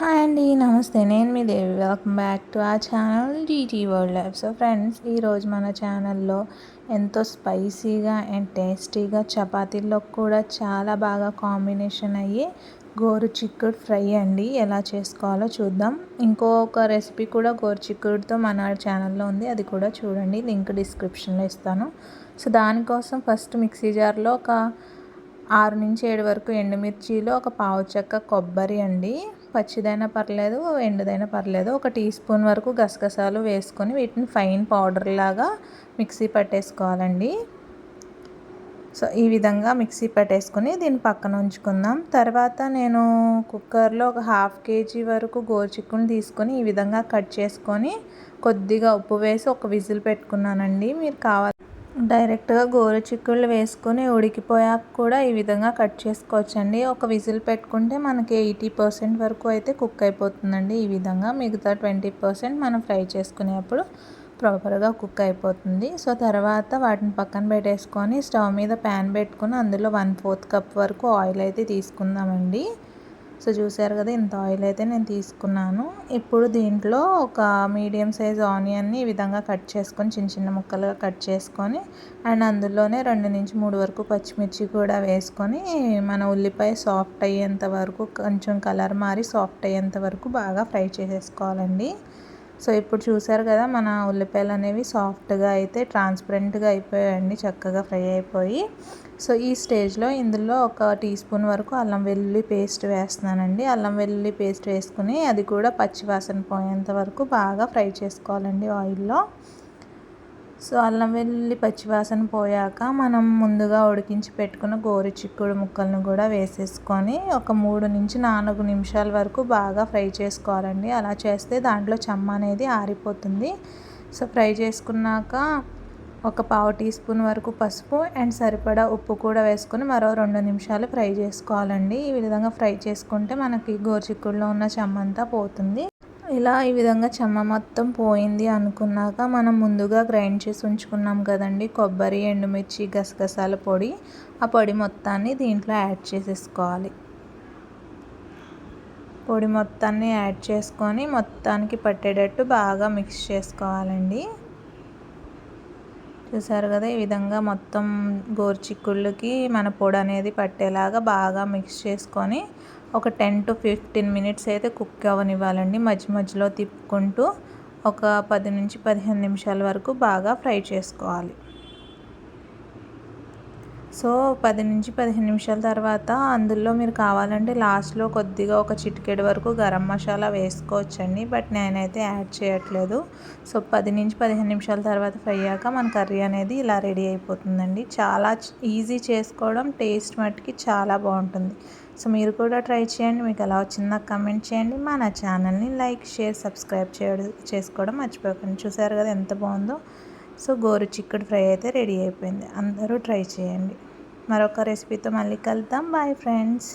Hi అండి నమస్తే. నేను మీ దేవి. వెల్కమ్ బ్యాక్ టు ఆ channel GT world life so friends ఈరోజు మన ఛానల్లో ఎంతో స్పైసీగా అండ్ టేస్టీగా చపాతీల్లో కూడా చాలా బాగా కాంబినేషన్ అయ్యి గోరు చిక్కుడు ఫ్రై అండి. ఎలా చేసుకోవాలో చూద్దాం. ఇంకొక రెసిపీ కూడా గోరు చిక్కుడుతో మన ఛానల్లో ఉంది. అది కూడా చూడండి. లింక్ డిస్క్రిప్షన్లో ఇస్తాను. సో దానికోసం ఫస్ట్ మిక్సీ జార్లో ఒక ఆరు నుంచి ఏడు వరకు ఎండుమిర్చిలో ఒక పావు చెక్క కొబ్బరి అండి. పచ్చిదైనా పర్లేదు ఎండుదైనా పర్లేదు. ఒక టీ స్పూన్ వరకు గసగసాలు వేసుకొని వీటిని ఫైన్ పౌడర్ లాగా మిక్సీ పట్టేసుకోవాలండి. సో ఈ విధంగా మిక్సీ పట్టేసుకొని దీన్ని పక్కన ఉంచుకుందాం. తర్వాత నేను కుక్కర్లో ఒక హాఫ్ కేజీ వరకు గోరుచిక్కుని తీసుకొని ఈ విధంగా కట్ చేసుకొని కొద్దిగా ఉప్పు వేసి ఒక విజిల్ పెట్టుకున్నానండి. మీరు కావాలి డైరెక్ట్గా గోరు చిక్కుళ్ళు వేసుకొని ఉడికిపోయాక కూడా ఈ విధంగా కట్ చేసుకోవచ్చండి. ఒక విజిల్ పెట్టుకుంటే మనకి ఎయిటీ పర్సెంట్ వరకు అయితే కుక్ అయిపోతుందండి. ఈ విధంగా మిగతా ట్వంటీ పర్సెంట్ మనం ఫ్రై చేసుకునేప్పుడు ప్రాపర్గా కుక్ అయిపోతుంది. సో తర్వాత వాటిని పక్కన పెట్టేసుకొని స్టవ్ మీద ప్యాన్ పెట్టుకుని అందులో వన్ ఫోర్త్ కప్ వరకు ఆయిల్ అయితే తీసుకుందామండి. సో చూసారు కదా ఇంత ఆయిల్ అయితే నేను తీసుకున్నాను. ఇప్పుడు దీంట్లో ఒక మీడియం సైజ్ ఆనియన్ని ఈ విధంగా కట్ చేసుకొని చిన్న చిన్న ముక్కలుగా కట్ చేసుకొని అండ్ అందులోనే రెండు నుంచి మూడు వరకు పచ్చిమిర్చి కూడా వేసుకొని మన ఉల్లిపాయ సాఫ్ట్ అయ్యేంత వరకు కొంచెం కలర్ మారి సాఫ్ట్ అయ్యేంత వరకు బాగా ఫ్రై చేసేసుకోవాలండి. సో ఇప్పుడు చూసారు కదా మన ఉల్లిపాయలు అనేవి సాఫ్ట్గా అయితే ట్రాన్స్పరెంట్గా అయిపోయాయండి చక్కగా ఫ్రై అయిపోయి. సో ఈ స్టేజ్లో ఇందులో ఒక టీ స్పూన్ వరకు అల్లం వెల్లుల్లి పేస్ట్ వేస్తున్నానండి. అల్లం వెల్లుల్లి పేస్ట్ వేసుకుని అది కూడా పచ్చివాసన పోయేంత వరకు బాగా ఫ్రై చేసుకోవాలండి ఆయిల్లో. సో అల్లం వెల్లుల్లి పచ్చివాసన పోయాక మనం ముందుగా ఉడికించి పెట్టుకున్న గోరు చిక్కుడు ముక్కలను కూడా వేసేసుకొని ఒక మూడు నుంచి నాలుగు నిమిషాల వరకు బాగా ఫ్రై చేసుకోవాలండి. అలా చేస్తే దాంట్లో చెమ్మ అనేది ఆరిపోతుంది. సో ఫ్రై చేసుకున్నాక ఒక పావు టీ స్పూన్ వరకు పసుపు అండ్ సరిపడా ఉప్పు కూడా వేసుకొని మరో రెండు నిమిషాలు ఫ్రై చేసుకోవాలండి. ఈ విధంగా ఫ్రై చేసుకుంటే మనకి గోరుచిక్కుడులో ఉన్న చెమ్మంతా పోతుంది. ఇలా ఈ విధంగా చెమ్మ మొత్తం పోయింది అనుకున్నాక మనం ముందుగా గ్రైండ్ చేసి ఉంచుకున్నాం కదండి. కొబ్బరి ఎండుమిర్చి గసగసాల పొడి. ఆ పొడి మొత్తాన్ని దీంట్లో యాడ్ చేసేసుకోవాలి. పొడి మొత్తాన్ని యాడ్ చేసుకొని మొత్తానికి పట్టేటట్టు బాగా మిక్స్ చేసుకోవాలండి. చూసారు కదా ఈ విధంగా మొత్తం గోరుచిక్కుళ్ళకి మన పొడి అనేది పట్టేలాగా బాగా మిక్స్ చేసుకొని ఒక టెన్ టు ఫిఫ్టీన్ మినిట్స్ అయితే కుక్ అవ్వనివ్వాలండి మధ్య మధ్యలో తిప్పుకుంటూ ఒక పది నుంచి పదిహేను నిమిషాల వరకు బాగా ఫ్రై చేసుకోవాలి. సో పది నుంచి పదిహేను నిమిషాల తర్వాత అందులో మీరు కావాలంటే లాస్ట్లో కొద్దిగా ఒక చిటికెడు వరకు గరం మసాలా వేసుకోవచ్చండి. బట్ నేనైతే యాడ్ చేయట్లేదు. సో పది నుంచి పదిహేను నిమిషాల తర్వాత ఫ్రై అయ్యాక మన కర్రీ అనేది ఇలా రెడీ అయిపోతుందండి. చాలా ఈజీ చేసుకోవడం టేస్ట్ మట్టుకి చాలా బాగుంటుంది. సో మీరు కూడా ట్రై చేయండి. మీకు ఎలా వచ్చిందో కమెంట్ చేయండి. మన ఛానల్ని లైక్ షేర్ సబ్స్క్రైబ్ చేయడం చేసుకోవడం మర్చిపోకండి. చూసారు కదా ఎంత బాగుందో. సో గోరు చిక్కుడు ఫ్రై అయితే రెడీ అయిపోయింది. అందరూ ట్రై చేయండి. మరొక రెసిపీతో మళ్ళీ కలుద్దాం. Bye friends